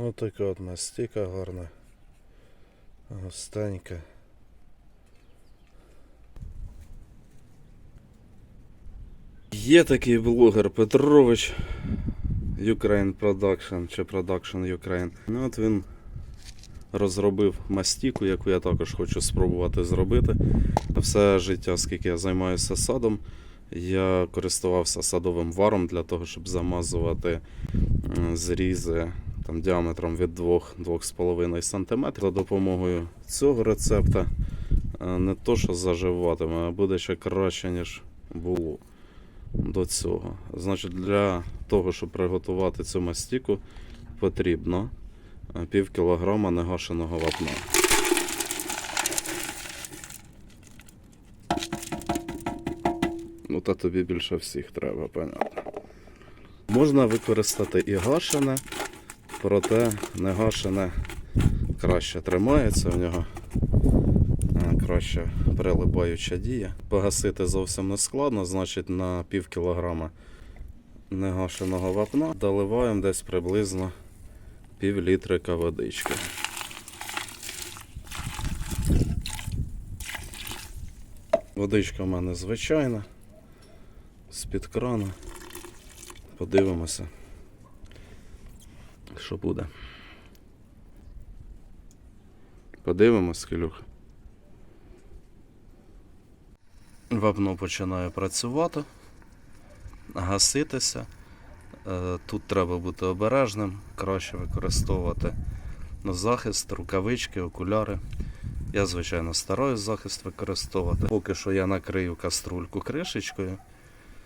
Ось така от мастика гарна. Густенька. Є такий блогер Петрович Ukraine Production чи Production Ukraine. Ну от він розробив мастіку, яку я також хочу спробувати зробити. Все життя, скільки я займаюся садом, я користувався садовим варом для того, щоб замазувати зрізи там, діаметром від 2-2,5 см. За допомогою цього рецепта е, не то, що заживатиме, а буде ще краще, ніж було до цього. Значить, для того, щоб приготувати цю мастіку, потрібно е, пів кілограма негашеного вапна. Ну, та тобі більше всіх треба, понятно. Можна використати і гашене, проте не гашене краще тримається в нього. е, Краще прилипаюча дія. Погасити зовсім не складно, значить на пів кілограма негашеного вапна доливаємо десь приблизно пів літрика водички. Водичка в мене звичайна, з-під крана. Подивимося, що буде. Подивимось, Килюх. Вапно починає працювати, гаситися. Е, Тут треба бути обережним, краще використовувати захист, рукавички, окуляри. Я, звичайно, стараюсь захист використовувати. Поки що я накрию каструльку кришечкою,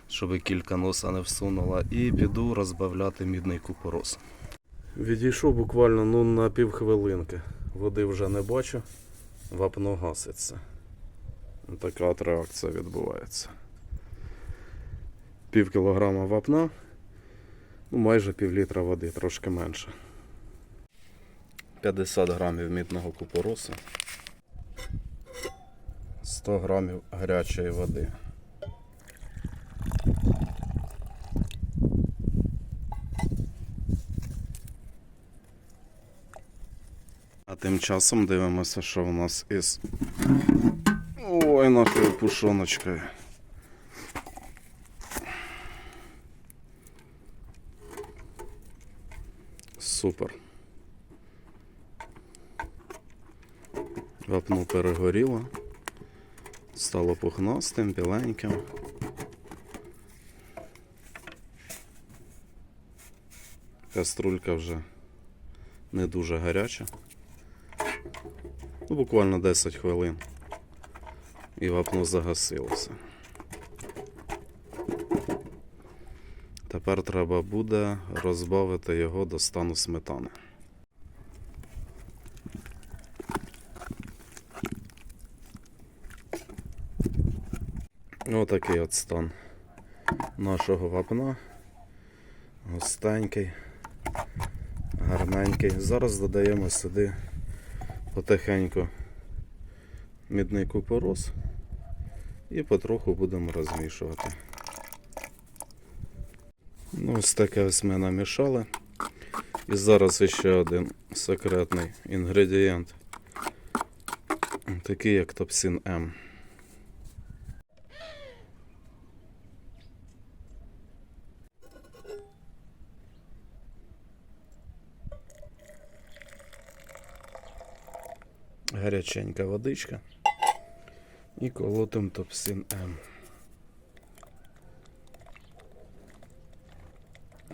щоб кілька носа не всунула, і піду розбавляти мідний купорос. Відійшов буквально ну, на півхвилинки. Води вже не бачу, вапно гаситься. Така реакція відбувається. Пів кілограма вапна, ну майже пів літра води, трошки менше. 50 грамів мідного купоросу. 100 грамів гарячої води. Тим часом дивимося, що у нас із Ой, нашою пушоночкою. Супер. Вапно перегоріло. Стало пухнастим, біленьким. Каструлька вже не дуже гаряча. Ну, буквально 10 хвилин. І вапно загасилося. Тепер треба буде розбавити його до стану сметани. Отакий от стан нашого вапна. Густенький, гарненький. Зараз додаємо сюди потихеньку мідний купорос і потроху будемо розмішувати. Ну, ось таке ось ми намішали. І зараз ще один секретний інгредієнт. Такий як топсин М. Гаряченька водичка. І колотим топсин М.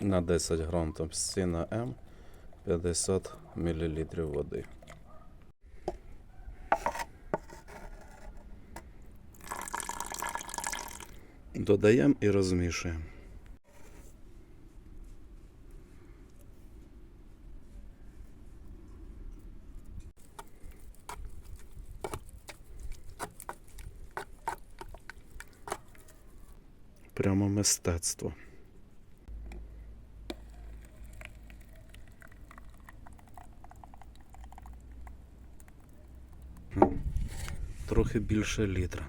На 10 грам топсина М 50 мл води. Додаємо і розмішуємо. Прямо мистецтво. Трохи більше літра.